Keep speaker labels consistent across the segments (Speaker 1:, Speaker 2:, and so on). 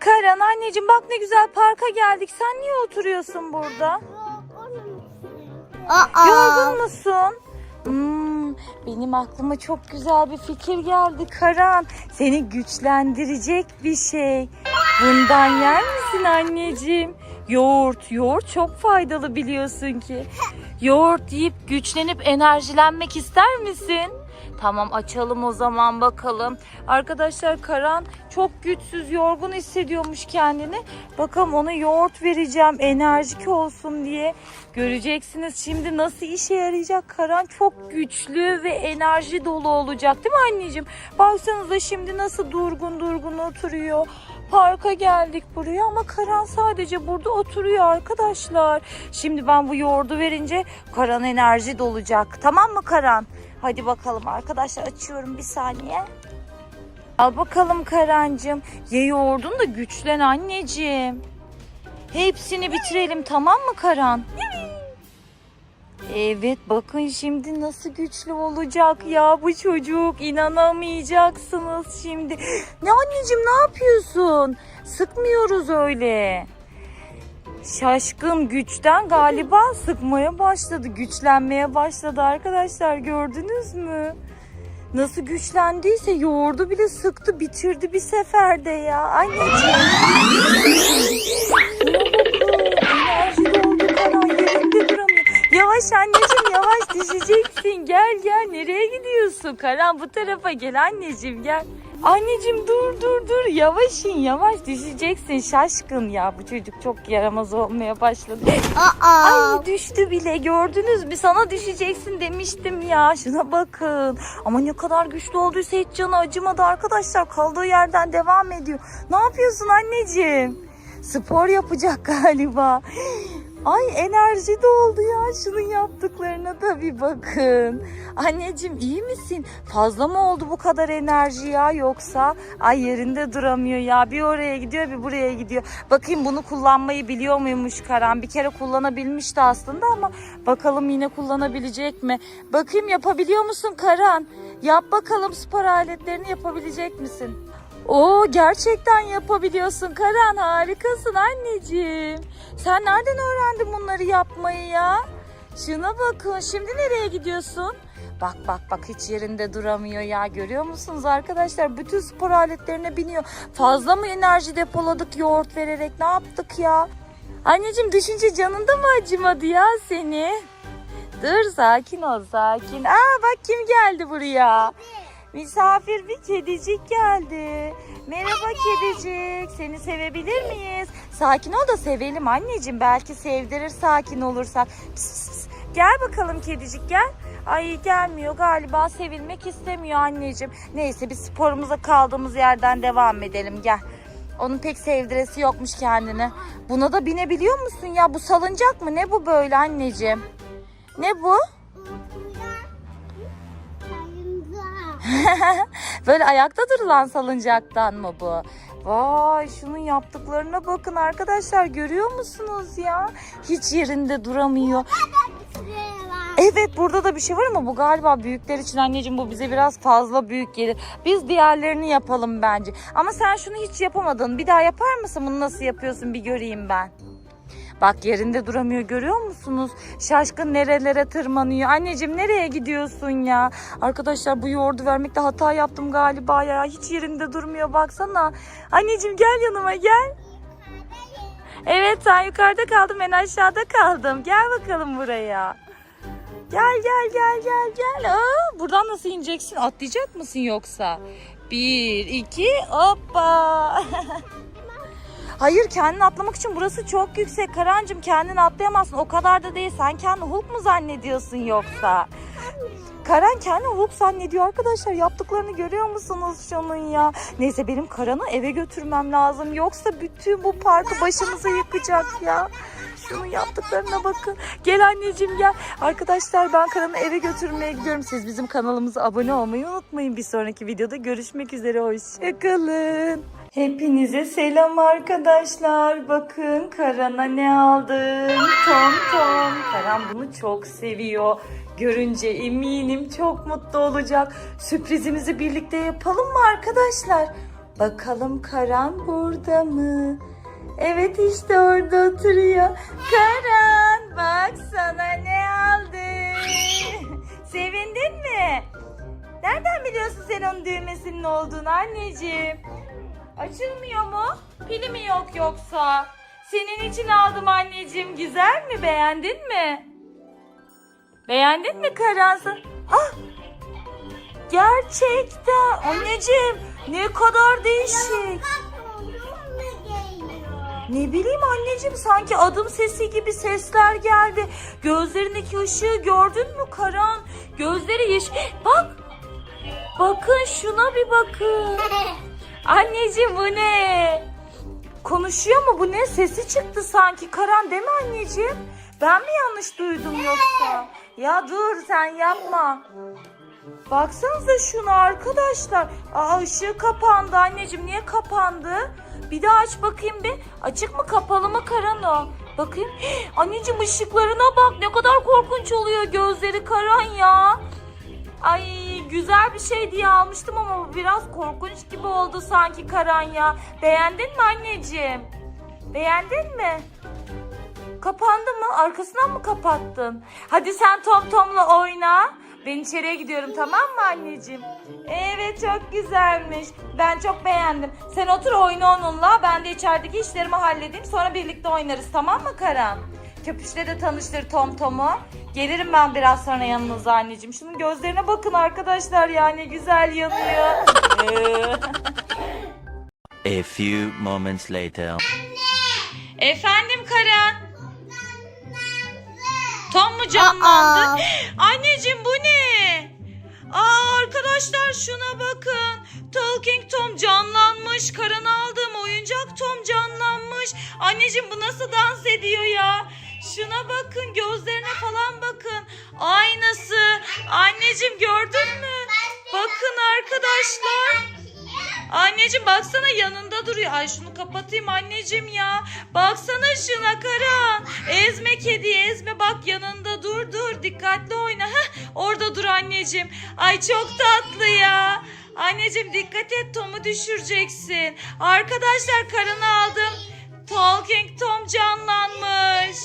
Speaker 1: Karan anneciğim bak ne güzel parka geldik. Sen niye oturuyorsun burada?
Speaker 2: Aa.
Speaker 1: Yorgun musun? Hmm, benim aklıma çok güzel bir fikir geldi Karan. Seni güçlendirecek bir şey. Bundan yer misin anneciğim? Yoğurt, yoğurt çok faydalı biliyorsun ki. Yoğurt yiyip güçlenip enerjilenmek ister misin? Tamam açalım o zaman bakalım. Arkadaşlar Karan çok güçsüz, yorgun hissediyormuş kendini. Bakalım ona yoğurt vereceğim enerjik olsun diye. Göreceksiniz şimdi nasıl işe yarayacak. Karan çok güçlü ve enerji dolu olacak değil mi anneciğim? Baksanıza şimdi nasıl durgun durgun oturuyor. Parka geldik buraya ama Karan sadece burada oturuyor arkadaşlar. Şimdi ben bu yoğurdu verince Karan enerji dolacak. Tamam mı Karan? Hadi bakalım arkadaşlar açıyorum bir saniye. Al bakalım Karancığım. Ye yoğurdun da güçlen anneciğim. Hepsini bitirelim tamam mı Karan? Evet bakın şimdi nasıl güçlü olacak ya bu çocuk inanamayacaksınız şimdi. Ne anneciğim ne yapıyorsun? Sıkmıyoruz öyle. Şaşkın güçten galiba sıkmaya başladı, güçlenmeye başladı arkadaşlar gördünüz mü? Nasıl güçlendiyse yoğurdu bile sıktı, bitirdi bir seferde ya. Anneciğim. Yavaş anneciğim yavaş düşeceksin. Gel gel nereye gidiyorsun? Karan bu tarafa gel anneciğim gel. Anneciğim dur dur dur yavaş in yavaş düşeceksin şaşkın ya bu çocuk çok yaramaz olmaya başladı.
Speaker 2: Aa.
Speaker 1: Ay düştü bile gördünüz mü sana düşeceksin demiştim ya şuna bakın. Ama ne kadar güçlü olduysa hiç canı acımadı arkadaşlar kaldığı yerden devam ediyor. Ne yapıyorsun anneciğim? Spor yapacak galiba. Ay enerji doldu ya şunun yaptıklarına da bir bakın. Anneciğim iyi misin? Fazla mı oldu bu kadar enerji ya yoksa? Ay yerinde duramıyor ya bir oraya gidiyor bir buraya gidiyor. Bakayım bunu kullanmayı biliyor muymuş Karan? Bir kere kullanabilmişti aslında ama bakalım yine kullanabilecek mi? Bakayım yapabiliyor musun Karan? Yap bakalım spor aletlerini yapabilecek misin? Oo gerçekten yapabiliyorsun Karan harikasın anneciğim. Sen nereden öğrendin bunları yapmayı ya? Şuna bakın şimdi nereye gidiyorsun? Bak bak bak hiç yerinde duramıyor ya görüyor musunuz arkadaşlar? Bütün spor aletlerine biniyor. Fazla mı enerji depoladık yoğurt vererek ne yaptık ya? Anneciğim düşünce canında mı acımadı ya seni? Dur sakin ol sakin. Aa bak kim geldi buraya? Misafir bir kedicik geldi. Merhaba kedicik. Seni sevebilir miyiz? Sakin ol da sevelim anneciğim. Belki sevdirir sakin olursak. Gel bakalım kedicik gel. Ay gelmiyor galiba sevilmek istemiyor anneciğim. Neyse biz sporumuza kaldığımız yerden devam edelim gel. Onun pek sevdiresi yokmuş kendini. Buna da binebiliyor musun ya? Bu salıncak mı? Ne bu böyle anneciğim? Ne bu? Böyle ayakta durulan salıncaktan mı bu? Vay şunun yaptıklarına bakın arkadaşlar görüyor musunuz ya? Hiç yerinde duramıyor. Evet burada da bir şey var ama bu galiba büyükler için anneciğim bu bize biraz fazla büyük gelir. Biz diğerlerini yapalım bence. Ama sen şunu hiç yapamadın. Bir daha yapar mısın? Bunu nasıl yapıyorsun bir göreyim ben. Bak yerinde duramıyor görüyor musunuz? Şaşkın nerelere tırmanıyor. Anneciğim nereye gidiyorsun ya? Arkadaşlar bu yoğurdu vermekte hata yaptım galiba ya. Hiç yerinde durmuyor baksana. Anneciğim gel yanıma gel. Evet sen yukarıda kaldın ben aşağıda kaldım. Gel bakalım buraya. Gel gel gel gel gel. Aa, buradan nasıl ineceksin? Atlayacak mısın yoksa? Bir, iki, hoppa. Hayır kendini atlamak için burası çok yüksek. Karancığım kendini atlayamazsın. O kadar da değil. Sen kendini Hulk mu zannediyorsun yoksa? Karan kendini Hulk zannediyor arkadaşlar. Yaptıklarını görüyor musunuz şunun ya? Neyse benim Karan'ı eve götürmem lazım. Yoksa bütün bu parkı başımıza yıkacak ya. Şunun yaptıklarına bakın. Gel anneciğim gel. Arkadaşlar ben Karan'ı eve götürmeye gidiyorum. Siz bizim kanalımıza abone olmayı unutmayın. Bir sonraki videoda görüşmek üzere. Hoşçakalın. Hepinize selam arkadaşlar. Bakın Karan'a ne aldım. Tom Tom. Karan bunu çok seviyor. Görünce eminim çok mutlu olacak. Sürprizimizi birlikte yapalım mı arkadaşlar? Bakalım Karan burada mı? Evet işte orada oturuyor. Karan bak sana ne aldım. Sevindin mi? Nereden biliyorsun sen onun düğmesinin olduğunu anneciğim? Açılmıyor mu? Pili mi yok yoksa? Senin için aldım anneciğim. Güzel mi? Beğendin mi? Beğendin mi Karan'sın? Ah! Gerçekten. Anneciğim ne kadar değişik. Ne bileyim anneciğim sanki adım sesi gibi sesler geldi. Gözlerindeki ışığı gördün mü Karan? Gözleri yeşil. Bak. Bakın şuna bir bakın. Anneciğim bu ne? Konuşuyor mu bu ne? Sesi çıktı sanki. Karan değil mi anneciğim? Ben mi yanlış duydum yoksa? Ya dur sen yapma. Baksanıza şunu arkadaşlar. Aa ışığı kapandı anneciğim. Niye kapandı? Bir daha aç bakayım bir. Açık mı kapalı mı Karan o? Bakayım. Anneciğim ışıklarına bak. Ne kadar korkunç oluyor gözleri Karan ya. Ay güzel bir şey diye almıştım ama biraz korkunç gibi oldu sanki Karan ya. Beğendin mi anneciğim? Beğendin mi? Kapandı mı? Arkasından mı kapattın? Hadi sen Tom Tom'la oyna. Ben içeriye gidiyorum tamam mı anneciğim? Evet çok güzelmiş. Ben çok beğendim. Sen otur oyna onunla. Ben de içerideki işlerimi halledeyim. Sonra birlikte oynarız tamam mı Karan? Köpüşle de tanıştır Tom Tom'u. Gelirim ben biraz sonra yanınıza anneciğim. Şunun gözlerine bakın arkadaşlar yani güzel yanıyor.
Speaker 2: A few moments later.
Speaker 1: Efendim Karan. Tom mu canlandı? Anneciğim bu ne? Aa arkadaşlar şuna bakın. Talking Tom canlanmış. Karan aldığım oyuncak Tom canlanmış. Anneciğim bu nasıl dans ediyor ya? Şuna bakın gözlerine falan bakın. Aynısı. Anneciğim gördün mü? Bakın arkadaşlar. Anneciğim baksana yanında duruyor. Ay şunu kapatayım anneciğim ya. Baksana şuna Karan. Ezme kedi ezme bak yanında dur dur. Dikkatli oyna. Heh, orada dur anneciğim. Ay çok tatlı ya. Anneciğim dikkat et Tom'u düşüreceksin. Arkadaşlar Karan'ı aldım. Talking Tom canlanmış.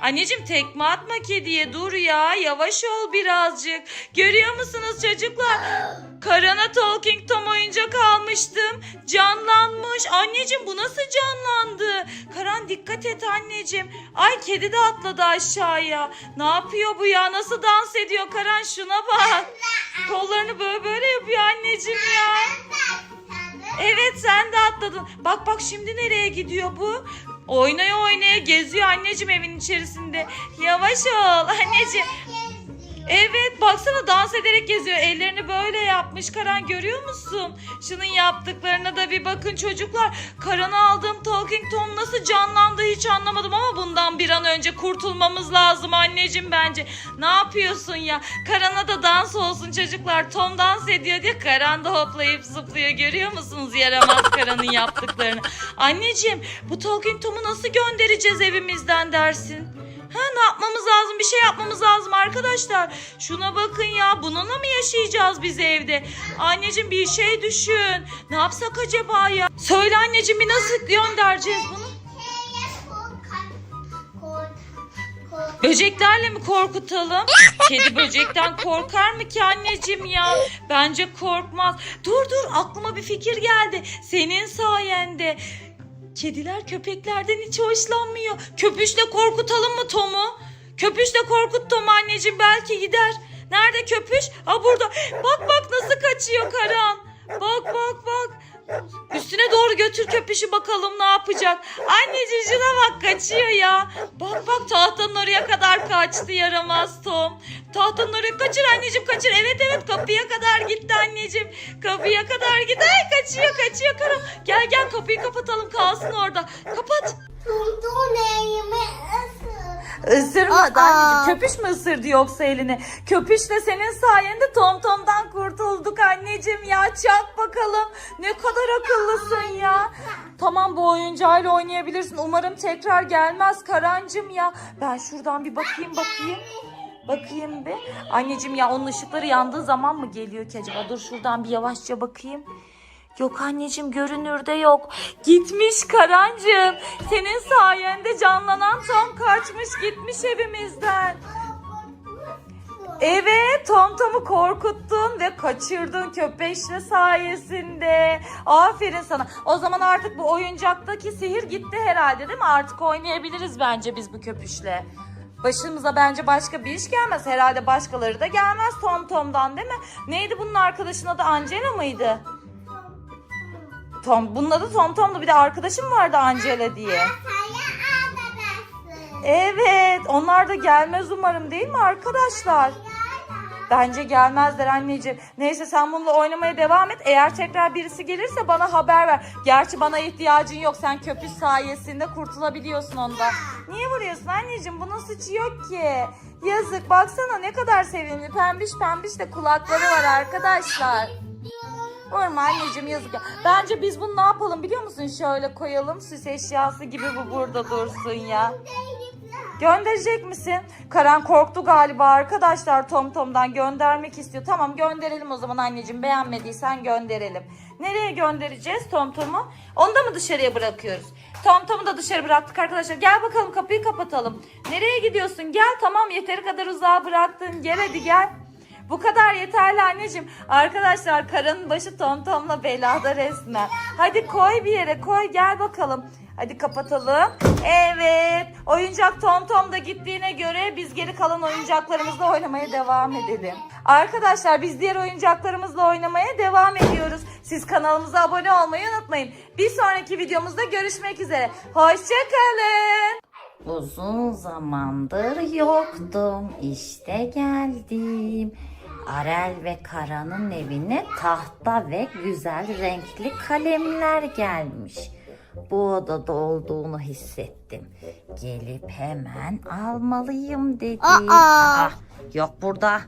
Speaker 1: Anneciğim tekme atma kediye dur ya. Yavaş ol birazcık. Görüyor musunuz çocuklar? Karana Talking Tom oyuncak almıştım. Canlanmış. Anneciğim bu nasıl canlandı? Karan dikkat et anneciğim. Ay kedi de atladı aşağıya. Ne yapıyor bu ya? Nasıl dans ediyor Karan? Şuna bak. Kollarını böyle böyle yapıyor anneciğim ya. Evet sen de atladın. Bak bak şimdi nereye gidiyor bu? Oynaya oynaya geziyor anneciğim evin içerisinde. Yavaş ol anneciğim. Evet baksana dans ederek geziyor. Ellerini böyle yapmış Karan görüyor musun? Şunun yaptıklarına da bir bakın çocuklar. Karan'a aldığım Talking Tom nasıl canlandı hiç anlamadım ama bundan bir an önce kurtulmamız lazım anneciğim bence. Ne yapıyorsun ya? Karan'a da dans olsun çocuklar. Tom dans ediyor diye Karan da hoplayıp zıplıyor. Görüyor musunuz yaramaz Karan'ın yaptıklarını? Anneciğim bu Talking Tom'u nasıl göndereceğiz evimizden dersin? Ha ne yapmamız lazım? Bir şey yapmamız lazım arkadaşlar. Şuna bakın ya. Bununla mı yaşayacağız biz evde? Anneciğim bir şey düşün. Ne yapsak acaba ya? Söyle anneciğim bir nasıl göndereceğiz bunu? Böceklerle mi korkutalım? Kedi böcekten korkar mı ki anneciğim ya? Bence korkmaz. Dur dur aklıma bir fikir geldi. Senin sayende. Kediler köpeklerden hiç hoşlanmıyor. Köpüşle korkutalım mı Tom'u? Köpüşle korkut Tom'u anneciğim belki gider. Nerede köpüş? Ha burada. Bak bak nasıl kaçıyor Karan. Bak bak bak. Üstüne doğru götür köpüşü bakalım ne yapacak. Anneciğim şuna bak kaçıyor ya. Bak bak tahtanın oraya kadar kaçtı yaramaz Tom. Tahtanın oraya kaçır anneciğim kaçır. Evet evet kapıya kadar gitti anneciğim. Kapıya kadar gitti. Ay kaçıyor kaçıyor karım. Gel gel kapıyı kapatalım kalsın orada. Kapat. Isırmadı anneciğim. Köpüş mü ısırdı yoksa elini? Köpüş de senin sayende Tom Tom'dan kurtulduk anneciğim ya. Çak bakalım. Ne kadar akıllısın ya. Tamam bu oyuncağıyla oynayabilirsin. Umarım tekrar gelmez Karancım ya. Ben şuradan bir bakayım bakayım. Bakayım bir. Anneciğim ya onun ışıkları yandığı zaman mı geliyor ki acaba? Dur şuradan bir yavaşça bakayım. Yok anneciğim görünürde yok. Gitmiş Karancığım. Senin sayende canlanan Tom kaçmış gitmiş evimizden. Evet Tom Tom'u korkuttun ve kaçırdın köpeşle sayesinde. Aferin sana. O zaman artık bu oyuncaktaki sihir gitti herhalde değil mi? Artık oynayabiliriz bence biz bu köpüşle. Başımıza bence başka bir iş gelmez. Herhalde başkaları da gelmez Tom Tom'dan değil mi? Neydi bunun arkadaşın adı Angela mıydı? Tom, bunun adı Tom Tom'du. Bir de arkadaşım vardı Angela diye. Evet, onlar da gelmez umarım değil mi arkadaşlar? Bence gelmezler anneciğim. Neyse sen bununla oynamaya devam et. Eğer tekrar birisi gelirse bana haber ver. Gerçi bana ihtiyacın yok. Sen köpüş sayesinde kurtulabiliyorsun ondan. Niye vuruyorsun anneciğim? Bunun suçu yok ki. Yazık baksana ne kadar sevimli. Pembiş pembiş de kulakları var arkadaşlar. Vurma anneciğim yazık ya. Bence biz bunu ne yapalım biliyor musun? Şöyle koyalım süs eşyası gibi bu burada dursun ya. Gönderecek misin? Karan korktu galiba arkadaşlar Tom Tom'dan göndermek istiyor. Tamam gönderelim o zaman anneciğim beğenmediysen gönderelim. Nereye göndereceğiz Tom Tom'u? Onu da mı dışarıya bırakıyoruz? Tom Tom'u da dışarı bıraktık arkadaşlar. Gel bakalım kapıyı kapatalım. Nereye gidiyorsun? Gel tamam yeteri kadar uzağa bıraktın. Gel hadi gel. Bu kadar yeterli anneciğim. Arkadaşlar karının başı Tom Tom'la belada resmen. Hadi koy bir yere koy gel bakalım. Hadi kapatalım. Evet. Oyuncak Tom Tom da gittiğine göre biz geri kalan oyuncaklarımızla oynamaya devam edelim. Arkadaşlar biz diğer oyuncaklarımızla oynamaya devam ediyoruz. Siz kanalımıza abone olmayı unutmayın. Bir sonraki videomuzda görüşmek üzere. Hoşçakalın. Uzun zamandır yoktum. İşte geldim. Arel ve Kara'nın evine tahta ve güzel renkli kalemler gelmiş. Bu odada olduğunu hissettim. Gelip hemen almalıyım dedim.
Speaker 3: Aa!
Speaker 1: Ah, yok burada.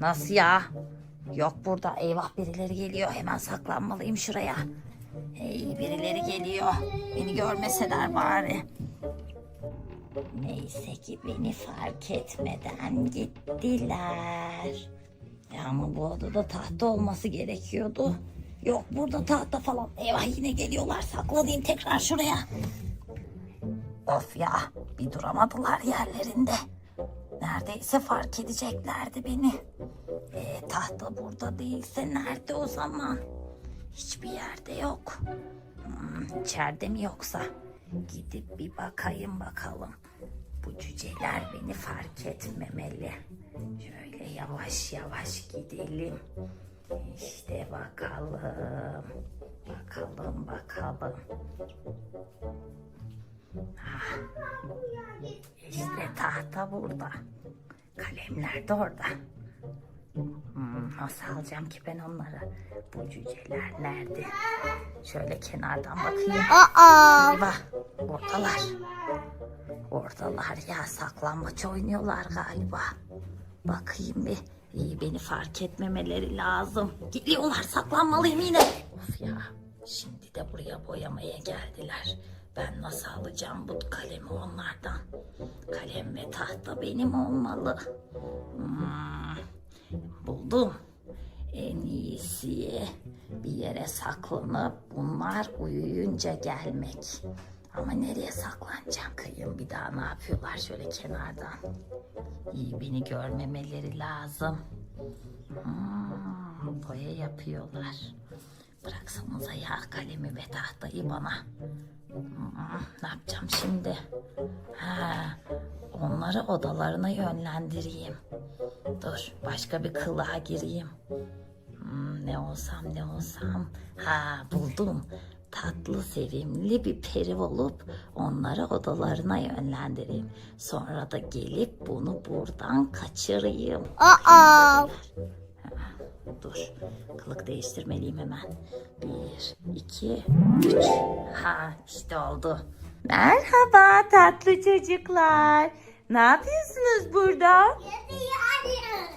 Speaker 1: Nasıl ya? Yok burada. Eyvah birileri geliyor. Hemen saklanmalıyım şuraya. Hey birileri geliyor. Beni görmeseler bari. Neyse ki beni fark etmeden gittiler. Ya ama bu odada tahta olması gerekiyordu. Yok burada tahta falan. Eyvah yine geliyorlar. Saklanayım tekrar şuraya. Of ya bir duramadılar yerlerinde. Neredeyse fark edeceklerdi beni. E, tahta burada değilse nerede o zaman? Hiçbir yerde yok. Hmm, içeride mi yoksa? Gidip bir bakayım bakalım. Bu cüceler beni fark etmemeli. Şöyle yavaş yavaş gidelim. İşte bakalım. Bakalım bakalım. Ah, İşte tahta burada. Kalemler de orada. Hmm, nasıl alacağım ki ben onları? Bu cüceler nerede? Şöyle kenardan bakayım.
Speaker 3: Aa!
Speaker 1: Eyvah oradalar. Oradalar ya saklambaç oynuyorlar galiba. Bakayım bir. İyi beni fark etmemeleri lazım. Geliyorlar saklanmalıyım yine. Of ya şimdi de buraya boyamaya geldiler. Ben nasıl alacağım bu kalemi onlardan? Kalem ve tahta benim olmalı. Hmm, buldum. En iyisi bir yere saklanıp bunlar uyuyunca gelmek. Ama nereye saklanacağım kıyım bir daha ne yapıyorlar şöyle kenardan. Beni görmemeleri lazım. Hmm, boya yapıyorlar. Bıraksanıza ya kalemi ve tahtayı bana. Hmm, ne yapacağım şimdi? Ha, onları odalarına yönlendireyim. Dur başka bir kılığa gireyim. Hmm, ne olsam ne olsam. Ha buldum. Tatlı sevimli bir peri olup onları odalarına yönlendireyim. Sonra da gelip bunu buradan kaçırayım.
Speaker 3: Aa!
Speaker 1: Dur. Kılık değiştirmeliyim hemen. Bir, iki, üç. Ha işte oldu. Merhaba tatlı çocuklar. Ne yapıyorsunuz burada?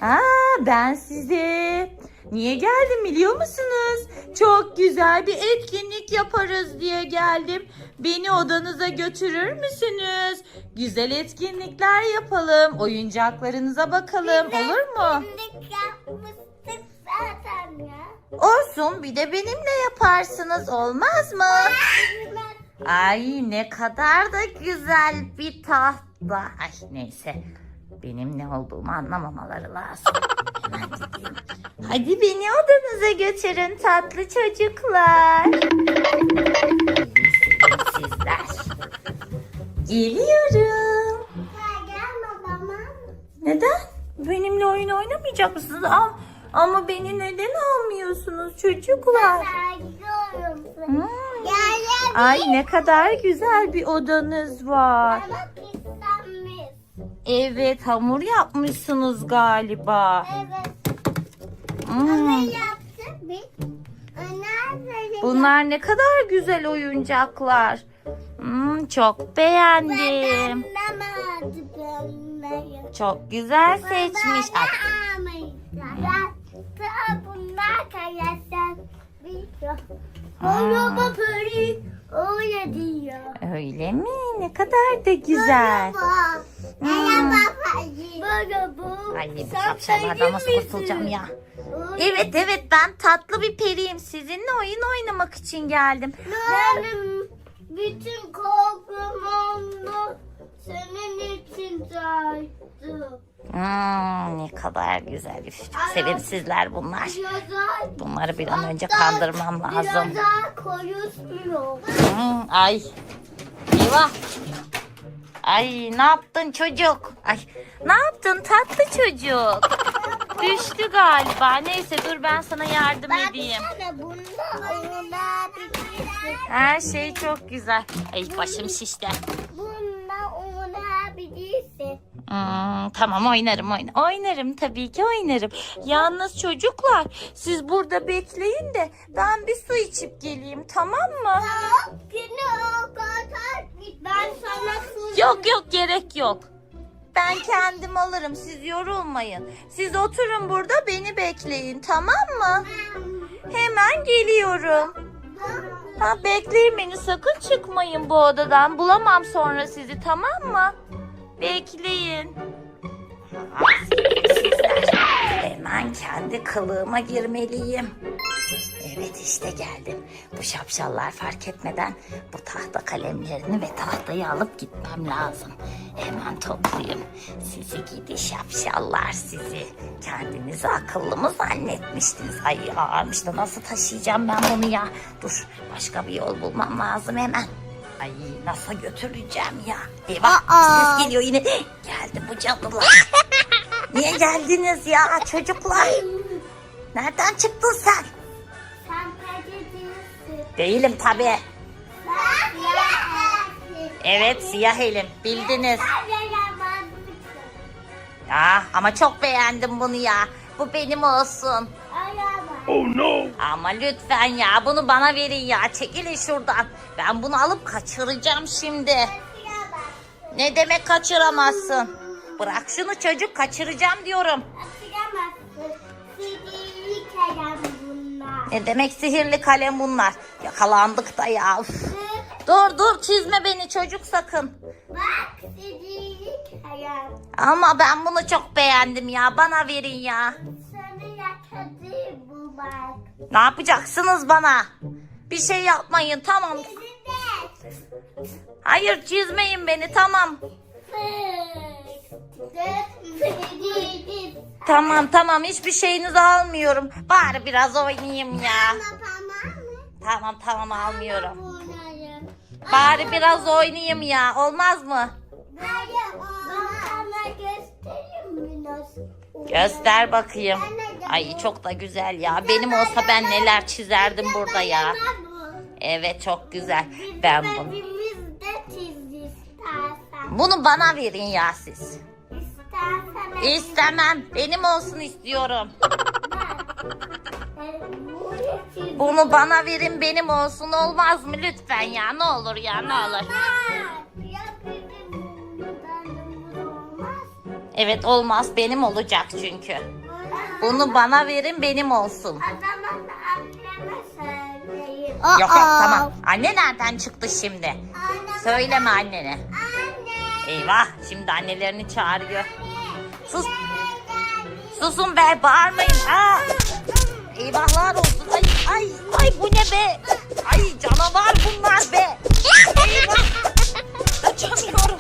Speaker 1: Aa, ben size niye geldim biliyor musunuz? Çok güzel bir etkinlik yaparız diye geldim. Beni odanıza götürür müsünüz? Güzel etkinlikler yapalım. Oyuncaklarınıza bakalım olur mu?
Speaker 3: Fındık yapmıştık zaten ya.
Speaker 1: Olsun bir de benimle yaparsınız olmaz mı? Ay ne kadar da güzel bir tahta. Ay neyse benim ne olduğumu anlamamaları lazım. Hemen gideyim. Hadi beni odanıza götürün tatlı çocuklar. Sizler. Geliyorum. Neden? Benimle oyun oynamayacak mısınız? Ama beni neden almıyorsunuz çocuklar? Hmm. Ay ne kadar güzel bir odanız var. Evet hamur yapmışsınız galiba. Hmm. Bunlar ne kadar güzel oyuncaklar. Hmm, çok beğendim. Çok güzel seçmiş.
Speaker 3: Peri. Öyle diyor.
Speaker 1: öyle mi? Ne kadar da güzel.
Speaker 3: Merhaba. Merhaba Peri. Merhaba.
Speaker 1: Ay bu
Speaker 3: peri
Speaker 1: nasıl kurtulacağım ya? Evet evet ben tatlı bir periyim. Sizinle oyun oynamak için geldim.
Speaker 3: Benim bütün korkum oldu. Senin için saydı.
Speaker 1: Hmm, ne kadar güzel. Üf, Çok sevimsizler bunlar. Bunları bir an önce kandırmam lazım.
Speaker 3: Yazar konuşmuyor.
Speaker 1: Hmm, ay. Eyvah. Ay ne yaptın çocuk? Ay ne yaptın tatlı çocuk? Düştü galiba. Neyse dur ben sana yardım edeyim. Her şey çok güzel. Ay başım şişti.
Speaker 3: Bunda.
Speaker 1: Hmm, tamam oynarım oyna. Oynarım tabii ki oynarım. Yalnız çocuklar siz burada bekleyin de ben bir su içip geleyim tamam mı?
Speaker 3: Ben sana su
Speaker 1: Yok yok gerek yok. Ben kendim alırım siz yorulmayın. Siz oturun burada beni bekleyin tamam mı? Hemen geliyorum. Ha, bekleyin beni sakın çıkmayın bu odadan. Bulamam sonra sizi tamam mı? Bekleyin. Sizler. Hemen kendi kılığıma girmeliyim. Evet işte geldim. Bu şapşallar fark etmeden bu tahta kalemlerini ve tahtayı alıp gitmem lazım. Hemen toplayayım. Sizi gidi şapşallar sizi. Kendinizi akıllı mı zannetmiştiniz? Ay ağırmış da nasıl taşıyacağım ben bunu ya? Dur başka bir yol bulmam lazım hemen. Ay nasıl götüreceğim ya? Eyvah
Speaker 3: Aa.
Speaker 1: ses geliyor yine. Geldi bu cadılar. Niye geldiniz ya çocuklar? Nereden çıktın sen?
Speaker 3: Sen.
Speaker 1: Değilim tabii. Evet siyah elim bildiniz. Ya ama çok beğendim bunu ya. Bu benim olsun.
Speaker 3: Araba.
Speaker 1: Ama lütfen ya bunu bana verin ya. Çekilin şuradan. Ben bunu alıp kaçıracağım şimdi. Ne demek kaçıramazsın? Bırak şunu çocuk kaçıracağım diyorum.
Speaker 3: Kaçıramazsın. Sihirli kalem bunlar.
Speaker 1: Ne demek sihirli kalem bunlar? Yakalandık da ya. Üf. Dur dur çizme beni çocuk sakın.
Speaker 3: Bak sihirli kalem.
Speaker 1: Ama ben bunu çok beğendim ya. Bana verin ya. Ne yapacaksınız bana? Bir şey yapmayın tamam. Hayır çizmeyin beni tamam. Tamam tamam hiçbir şeyinizi almıyorum. Bari biraz oynayayım ya. Tamam tamam almıyorum. Bari biraz oynayayım ya. Olmaz mı? Göster bakayım. Ay çok da güzel ya. Benim olsa ben neler çizerdim burada ya. Evet çok güzel. Ben bunu. Bunu bana verin ya siz. İstemem. Benim olsun istiyorum. Bunu bana verin benim olsun olmaz mı lütfen ya ne olur ya ne olur. Evet olmaz benim olacak çünkü. Bunu bana verin benim olsun.
Speaker 3: Anneme söyleyeyim.
Speaker 1: Yok yok tamam. Anne nereden çıktı şimdi? Söyleme annene.
Speaker 3: Anne.
Speaker 1: Eyvah şimdi annelerini çağırıyor. Sus. Susun be bağırmayın. Ha. Eyvahlar olsun. Ay ay bu ne be? Ay canavar bunlar be. Eyvah. Kaçamıyorum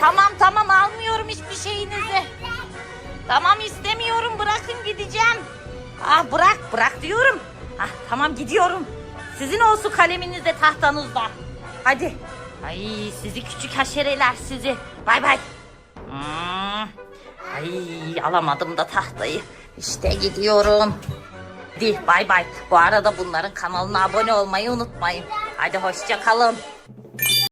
Speaker 1: Tamam tamam almıyorum hiçbir şeyinizi. Tamam istemiyorum bırakın gideceğim. Ah bırak bırak diyorum. Ah tamam gidiyorum. Sizin olsun kaleminiz de tahtanızda. Hadi. Ay sizi küçük haşereler sizi. Bay bay. Hmm. Ay alamadım da tahtayı. İşte gidiyorum. Hadi bay bay. Bu arada bunların kanalına abone olmayı unutmayın. Hadi hoşça kalın.